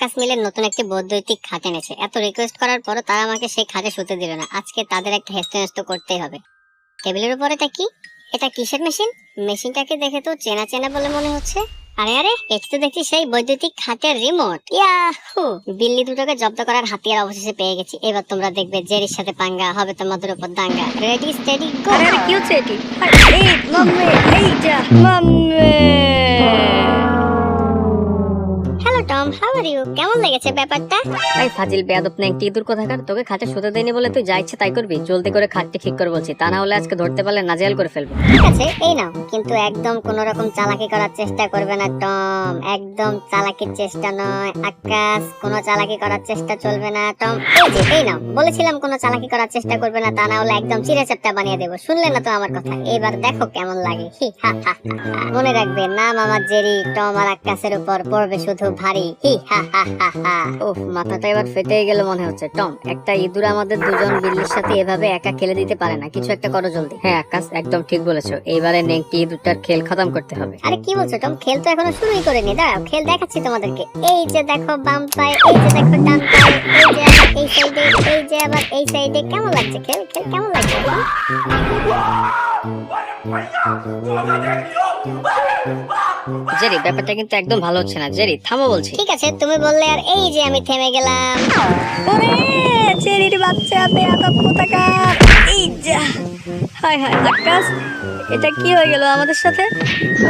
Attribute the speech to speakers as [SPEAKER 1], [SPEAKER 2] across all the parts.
[SPEAKER 1] আকাশ মিলে নতুন একটি বৈদ্যুতিক খাট এনেছে। এত রিকোয়েস্ট করার পরও তারা আমাকে সেই খাটে শুতে দিল না। আজকে তাদের একটা হেস্ত করতেই হবে। টেবিলের উপর এটা কি? এটা কিসের মেশিন? মেশিনটাকে দেখে তো চেনা চেনা বলে মনে হচ্ছে। আরে আরে, এটি তো দেখছি সেই বৈদ্যুতিক খাটের রিমোট ইয়াহু! বিল্লি দুটোকে জব্দ করার হাতিয়ার অবশেষে পেয়ে গেছি। এবার তোমরা দেখবে জেরির সাথে পাঙ্গা হবে তোমাদের উপর দাঙ্গা। রেডি স্টেডি গো
[SPEAKER 2] আরে কি হচ্ছে এটি? এই, মাম্মে এই যা মাম্মে!
[SPEAKER 1] লেগেছে ব্যাপারটা?
[SPEAKER 2] এই ফাজিল বেয়াদব না একটি ইঁদুর কোথাকার তোকে খাটে শুতে দেয়নি বলে তুই যা ইচ্ছে তাই করবি। জলদি করে খাটটি ঠিক করে বলছি তা না হলে আজকে ধরতে পারলে নাজেহাল করে ফেলব।
[SPEAKER 1] ঠিক আছে এই নাও। কিন্তু একদম কোন রকম চালাকি করার চেষ্টা করবে না টম। একদম চালাকির চেষ্টা নয়। আকাশ কোনো চালাকি করার চেষ্টা চলবে না টম। এই যে এই নাও। বলেছিলাম কোনো চালাকি করার চেষ্টা করবে না তা না হলে একদম চিড়ে চাপটা বানিয়ে দেবো। শুনলে না তো আমার কথা? এবার দেখো কেমন লাগে। হি, হা, হা, হা, হা। মনে রাখবে নাম আমার জেরি টম আর আকাশের উপর পড়বে শুধু ভারী। হি হা হা হা হা।
[SPEAKER 2] ওহ মাথাটা এবার ফেটে গেল মনে হচ্ছে। টম, একটা ইঁদুর আমাদের দুজন বিল্লির সাথে এভাবে একা খেলে দিতে পারে না। কিছু একটা করো জলদি। হ্যাঁ আকাশ, একদম ঠিক বলেছ। এইবারে নেংটি ইঁদুরটার খেল খতম করতে হবে।
[SPEAKER 1] আরে কি বলছো, টম? খেল তো এখনও শুরুই করেনি। দাঁড়াও, খেল দেখাচ্ছি তোমাদেরকে। এই যে দেখো, বাম পায়ে, এই যে দেখো, ডান পায়ে, এই যে এই সাইডে এই যে আবার এই সাইডে কেমন লাগছে? খেল খেল কেমন লাগছে
[SPEAKER 2] জেরি ব্যাপারটা কিন্তু একদম ভালো হচ্ছে না। জেরি থামো বলছি।
[SPEAKER 1] ঠিক আছে তুমি বললে আর এই যে আমি থেমে গেলাম।
[SPEAKER 2] ওরে জেরির বাচ্চা বেয়াদব কোথাকার এই যা। হায় হায় আকাশ এটা কি হয়ে গেল আমাদের সাথে?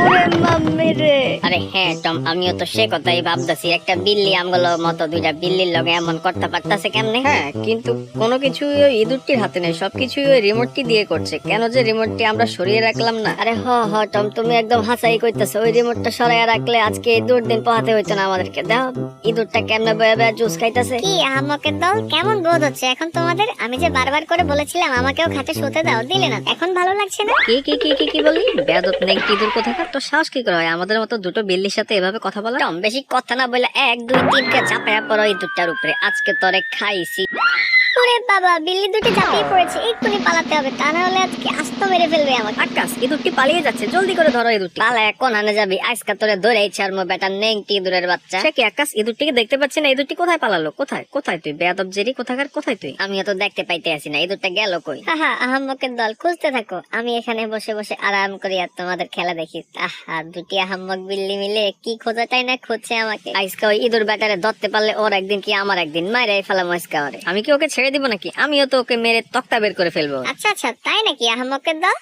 [SPEAKER 2] ওরে মাম্মি রে।
[SPEAKER 1] আরে হ্যাঁ টম আমিও তো সে কথাই ভাবতাছি। একটা বিল্লি আমগুলো মতো দুইটা বিল্লির লগে এমন করতে পারতাছে কেমনে?
[SPEAKER 2] হ্যাঁ কিন্তু কোনো কিছু ওই ইঁদুরটির হাতে নেই। সবকিছুই ওই রিমোটটি দিয়ে করছে। কেন যে রিমোটটি আমরা সরিয়ে রাখলাম না?
[SPEAKER 1] আরে হ হ টম তুমি একদম হাসাই কইতেছো। ওই রিমোটটা সরাইয়া রাখলে আজকে এই দুর্দিন পোহাতে হইতো না আমাদেরকে। দাও ইঁদুরটা কেমনে বয়ে বয়ে জুস খাইতেছে? কি আমাকে দল? কেমন বোধ হচ্ছে? এখন তোমাদের আমি যে বারবার করে বলেছিলাম আমাকেও খাটে শুতে দাও। দিলে না এখন ভালো লাগছে না?
[SPEAKER 2] কি কি কি কি কি বলি বেয়াদব নেই দূর কোথাকার? তো সাহস কি করে হয়? আমাদের মতো দুটো বিল্লির সাথে এভাবে কথা বলা?
[SPEAKER 1] কম বেশি কথা না বলে এক দুই তিনকে চাপায়া পড়ো এই দুটার উপরে। আজকে তোরে খাইছি। ওরে বাবা বিল্লি দুটি চাপিয়ে পড়েছে এক্ষুনি পালাতে হবে তা না হলে আজকে আস্ত মেরে ফেলবে আমাকে।
[SPEAKER 2] আকাশ ইঁদুরটি পালিয়ে যাচ্ছে জলদি করে ধরো ইঁদুরটি
[SPEAKER 1] পালায় কোন আনে যাবি আজকে তোরে ধরে ছাড়মো বেটা নেংটি দূরের বাচ্চা।
[SPEAKER 2] সে কি আকাশ ইঁদুরটিকে দেখতে পাচ্ছি না ইঁদুরটি কোথায় পালালো? কোথায় কোথায় তুই? বেয়াদব জেরি কোথাকার কোথায় তুই?
[SPEAKER 1] আমিও তো দেখতে পাইতে আসি না ইঁদুরটা গেল কই? হ্যাঁ আহাম্মকের দল খুঁজতে থাকো। আমি এখানে বসে বসে আরাম করি আর তোমাদের খেলা দেখি। আহা দুটি আহাম্মক বিল্লি মিলে কি খোঁজাটাই না খুঁজছে আমাকে। আজকে ওই ইঁদুর বেটারে ধরতে পারলে ওর একদিন কি আমার একদিন? মায়ের ফেলাম আজকে
[SPEAKER 2] আমি কি ওকে ছেড়ে দিব নাকি? আমিও তো ওকে মেরে তক্তা বের করে ফেলব।
[SPEAKER 1] আচ্ছা আচ্ছা তাই নাকি আহমকের দল?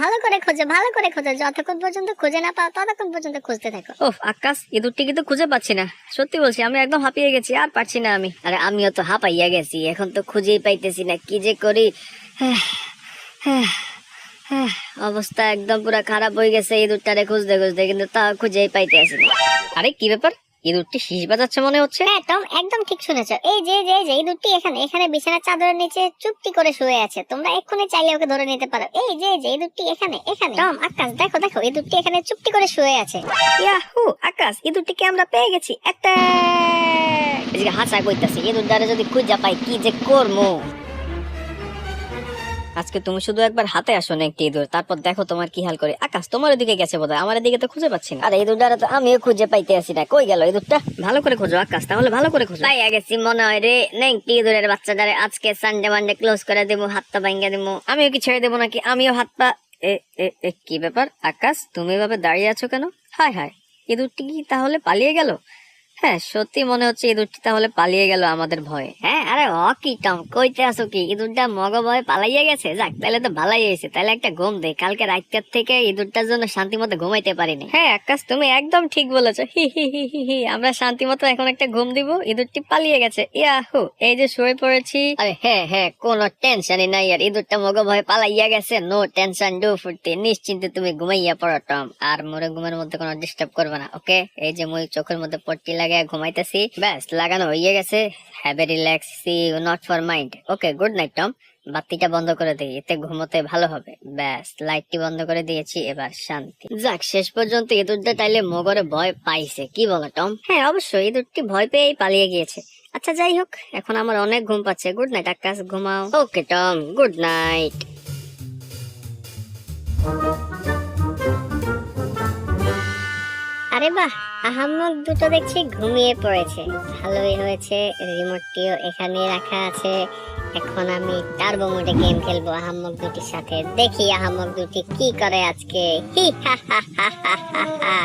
[SPEAKER 1] ভালো করে খোঁজো ভালো করে খোঁজো। যতক্ষণ পর্যন্ত খুঁজে না পাও ততক্ষণ পর্যন্ত খুঁজতে থাকো।
[SPEAKER 2] ওহ আকাশ ইঁদুরটি কিন্তু খুঁজে পাচ্ছি না। সত্যি বলছি আমি একদম হাঁপিয়ে গেছি আর পারছি না আমি।
[SPEAKER 1] আরে আমিও তো হাঁপাইয়া গেছি এখন তো খুঁজেই পাইতেছি না কি যে করি? হ্যাঁ, হ্যাঁ, হ্যাঁ, অবস্থা একদম পুরো খারাপ হয়ে গেছে এই দুটারে খুঁজতে খুঁজতে কিন্তু তা খুঁজেই পাইতে আসি না
[SPEAKER 2] আরে কি ব্যাপার? ইঁদুরটি শীষ বাজাচ্ছে মনে হচ্ছে।
[SPEAKER 1] হ্যাঁ টম একদম ঠিক শুনেছো। এই যে যে যে এই দুটি এখানে এখানে বিছানার চাদরের নিচে চুপটি করে শুয়ে আছে। তোমরা এক্ষুনি চাইলে ওকে ধরে নিতে পারো। এই যে যে এই দুটি এখানে এখানে। টম আকাশ দেখো দেখো এই দুটি এখানে চুপটি করে শুয়ে আছে।
[SPEAKER 2] ইয়াহু আকাশ ইঁদুরটিকে আমরা পেয়ে গেছি। একটা
[SPEAKER 1] হাসা কইতাছি এই দুটারে যদি খুঁজা পাই কি যে করমু?
[SPEAKER 2] আজকে তুমি শুধু একবার হাতে আসো না একটি ইঁদুর তারপর দেখো তোমার কি হাল করে। আকাশ তোমার ওদিকে গেছে বোধহয় আমার এদিকে তো খুঁজে পাচ্ছি না।
[SPEAKER 1] আরে দুটারে তো আমিও খুঁজে পাইতে আসি না। কই গেল এই দুটা
[SPEAKER 2] ভালো করে খোঁজো আকাশ তাহলে ভালো করে খোঁজো।
[SPEAKER 1] পাইয়া গেছি মনে হয় রে। নেংটি দূরের বাচ্চাটারে আজকে সানডে মানডে ক্লোজ করে দেবো হাতটা ভাঙ্গা দেবো।
[SPEAKER 2] আমিও কি ছেড়ে দেবো নাকি? আমিও হাত পা কি ব্যাপার? আকাশ তুমি এভাবে দাঁড়িয়ে আছো কেন? হায় হায় ইঁদুরটি কি তাহলে পালিয়ে গেল? হ্যাঁ সত্যি মনে হচ্ছে ইঁদুরটি তাহলে পালিয়ে গেল আমাদের ভয়ে।
[SPEAKER 1] হ্যাঁ আরে ও কি টম, কইতে আসো কি? ইঁদুরটা মগ ভয়ে পালাইয়া গেছে? যাক, তাহলে তো ভালাই হয়েছে। তাহলে একটা ঘুম দে, কালকে রাতের থেকে ইঁদুরটার জন্য শান্তি মতো ঘুমাইতে পারিনি।
[SPEAKER 2] হ্যাঁ আকাশ তুমি একদম ঠিক বলেছ। হি হি হি হি হি, আমরা শান্তি মতো এখন একটা ঘুম দিব ইঁদুরটি পালিয়ে গেছে। ইয়াহু, এই যে শুয়ে পড়েছি।
[SPEAKER 1] আরে হ্যাঁ হ্যাঁ কোনো টেনশনই নাই আর ইঁদুরটা মগ ভয়ে পালাইয়া গেছে। নো টেনশন, ডু ফুর্তি, নিশ্চিন্তে তুমি ঘুমাইয়া পড়ো, টম। আর মোরে ঘুমের মধ্যে কোনো ডিস্টার্ব করবে না, ওকে? এই যে মুই চোখের মধ্যে পট্টি লাগায় ঘুমাইতেছি। ব্যাস, লাগানো হয়ে গেছে। Have a relax not for mind okay good night Tom বাতিটা বন্ধ করে দিই এতে ঘুমোতে ভালো হবে। ব্যাস, লাইটটি বন্ধ করে দিয়েছি, এবার শান্তি। যাক, শেষ পর্যন্ত ইঁদুরটা তাইলে মগরে ভয় পাইছে, কি বলো টম হ্যাঁ অবশ্যই ইঁদুরটি ভয় পেয়েই পালিয়ে গিয়েছে। আচ্ছা যাই হোক, এখন আমার অনেক ঘুম পাচ্ছে। গুড নাইট আকাশ, ঘুমাও। ওকে টম গুড নাইট আরে বাহ, আহাম্মক দুটো দেখছি ঘুমিয়ে পড়েছে। ভালোই হয়েছে, রিমোটটিও এখানে রাখা আছে। এখন আমি টার্বো মোডে গেম খেলব, আহাম্মক দুটির সাথে। দেখি আহাম্মক দুটি কি করে আজকে। হি, হা হা হা হা হা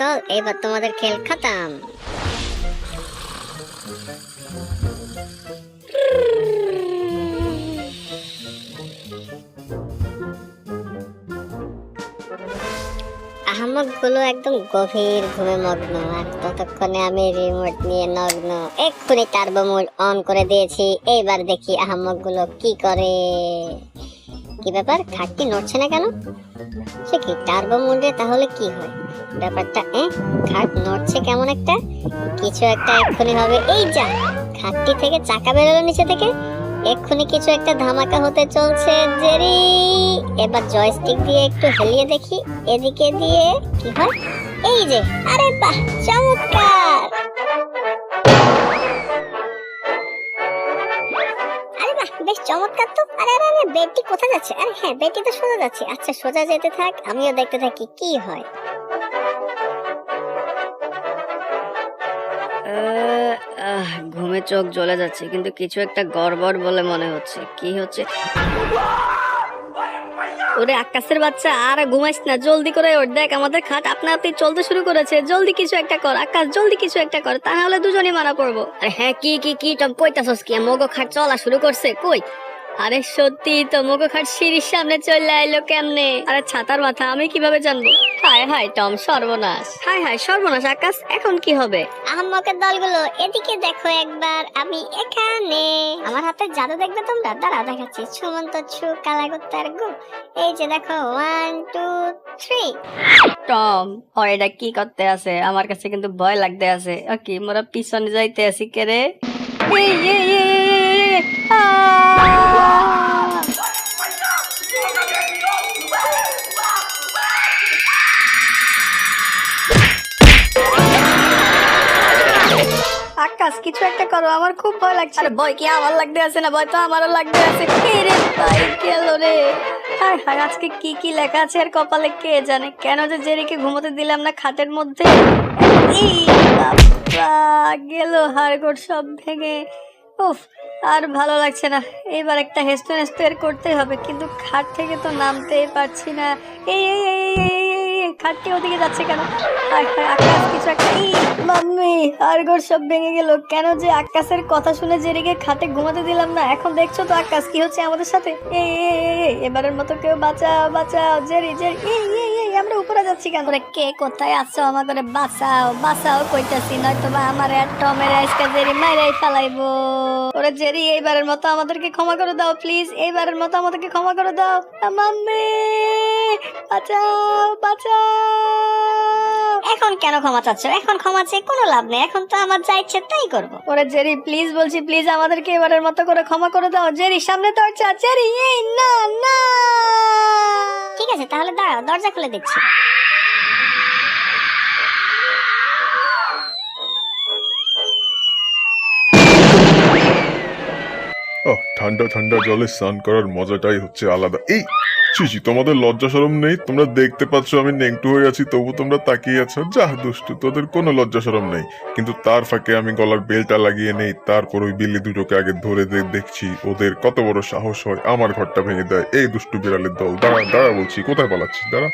[SPEAKER 1] দল এইবার তোমাদের খেল খতম। আহমদগুলো একদম গভীর ঘুমে মগ্ন, আর ততক্ষণে আমি রিমোট নিয়ে নগ্ন। এক্ষুনি টার্বো মোড অন করে দিয়েছি এইবার দেখি আহমদগুলো কি করে। কি ব্যাপার, খাটটি নড়ছে না কেন? সে কি টার্বো মোডে তাহলে কি হয়? ব্যাপারটা এ খাট নড়ছে কেমন একটা? কিছু একটা এক্ষুনি হবে। এই যা, খাটটি থেকে চাকা বেরোলো নিচে থেকে। এক্ষুনি কিছু একটা ধামাকা হতে চলছে, জেরি। এবার জয়স্টিক দিয়ে একটু হেলিয়ে দেখি। এদিকে দিয়ে কি হয়? এই যে, আরে বাহ, চমৎকার! আরে বাহ, বেশ চমৎকার তো। আরে আরে আরে কোথায় যাচ্ছে? আরে হ্যাঁ বেডটি তো সোজা যাচ্ছে। আচ্ছা সোজা যেতে থাক, আমিও দেখতে থাকি, কি হয়?
[SPEAKER 3] ঘুমে চোখ জ্বলে যাচ্ছে, কিন্তু কিছু একটা গড়বড় বলে মনে হচ্ছে। কি হচ্ছে? ওরে আকাশের বাচ্চা, আর ঘুমাইস না, জলদি করে ওর দেখ, আমাদের খাট আপনা আপনি চলতে শুরু করেছে। জলদি কিছু একটা কর, আকাশ, জলদি কিছু একটা কর তা নাহলে দুজনই মারা পড়ব। আর হ্যাঁ কি কি কি, টম, কইতাছস কি? মগো খাট চলা শুরু করছে, কই? আরে সত্যি তো মগো খাট সিঁড়ির সামনে চলে আইলো কেমনে? আরে ছাতার মাথা আমি কীভাবে জানব? হায় হায় টম সর্বনাশ। হায় হায় সর্বনাশ আকাশ এখন কি হবে?
[SPEAKER 1] আহম্মকের দলগুলো এদিকে দেখো একবার আমি এখানে। আমার হাতে জাদু দেখবে তোমরা দাঁড়া দেখাচ্ছি। সুমন্ত ছু কালাগুত্তার গু। এই যে দেখো ওয়ান টু থ্রি
[SPEAKER 3] টম ওর এটা কি করতে আছে? আমার কাছে কিন্তু ভয় লাগতে আছে। ও কি মোরা পিছনে যাইতে আছি কে রে? এই, এই, এই, এই, এই, কিছু একটা করো আমার খুব ভয় লাগছে। আরে ভয় কি আমার লাগতে আছে না? ভয় তো আমারও লাগতে আছে। রে ভাই গেল রে? হায় হায় আজকে কি কি লেখা আছে আর কপালে কে জানে? কেন যে জেরিকে ঘুমোতে দিলাম না খাটের মধ্যে? গেল হাড়গোড় সব ভেঙে। উফ আর ভালো লাগছে না। এবার একটা হেস্টো এর করতে হবে কিন্তু খাট থেকে তো নামতেই পারছি না। এই, এই, এই, খাটটি ওদিকে যাচ্ছে কেন? আকাশ কিছু একটা। মাম্মি হাড়গোড় সব ভেঙে গেল। কেন যে আকাশের কথা শুনে জেরিকে খাটে ঘুমাতে দিলাম না? এখন দেখছ তো আকাশ কি হচ্ছে আমাদের সাথে? এই, এবারের মতো কেউ বাঁচাও বাঁচাও জেরি জেরি। এই আমরা উপরে যাচ্ছি কেন? করে কে কোথায় আছো আমার করে বাঁচাও বাঁচাও কইতাছি নয়তো বা আমার আর টমের আজকে জেরি মাইরাই ফেলাইবো। ওরে জেরি এইবারের মতো আমাদেরকে ক্ষমা করে দাও প্লিজ। এইবারের মতো আমাদেরকে ক্ষমা করে দাও। মাম্মি! বাঁচাও বাঁচাও।
[SPEAKER 1] এখন কেন ক্ষমা চাচ্ছ? এখন ক্ষমা চেয়ে কোনো লাভ নেই। এখন তো আমার যা ইচ্ছে তাই করব।
[SPEAKER 3] ওরে জেরি প্লিজ বলছি প্লিজ আমাদেরকে এবারের মতো করে ক্ষমা করে দাও। জেরি সামনে দরজা। জেরি এই না না।
[SPEAKER 1] ঠিক আছে তাহলে দাঁড়াও দরজা খুলে দিচ্ছি
[SPEAKER 4] ঠান্ডা ঠান্ডা জলে স্নান করার মজাটাই হচ্ছে আলাদা। এই শিশি তোমাদের লজ্জা সরম নেই? তোমরা দেখতে পাচ্ছ আমি নেংটু হয়ে আছি, তবু তোমরা তাকিয়ে আছো? যা দুষ্টু, তোদের কোনো লজ্জা সরম নেই। কিন্তু তার ফাঁকে আমি গলার বেলটা লাগিয়ে নেই, তারপর ওই বিল্লি দুটোকে আগে ধরে দেখছি। ওদের কত বড় সাহস হয়, আমার ঘরটা ভেঙে দেয়। এই দুষ্টু বিড়ালের দল, দাঁড়া দাঁড়া বলছি, কোথায় পালাচ্ছি দাঁড়া।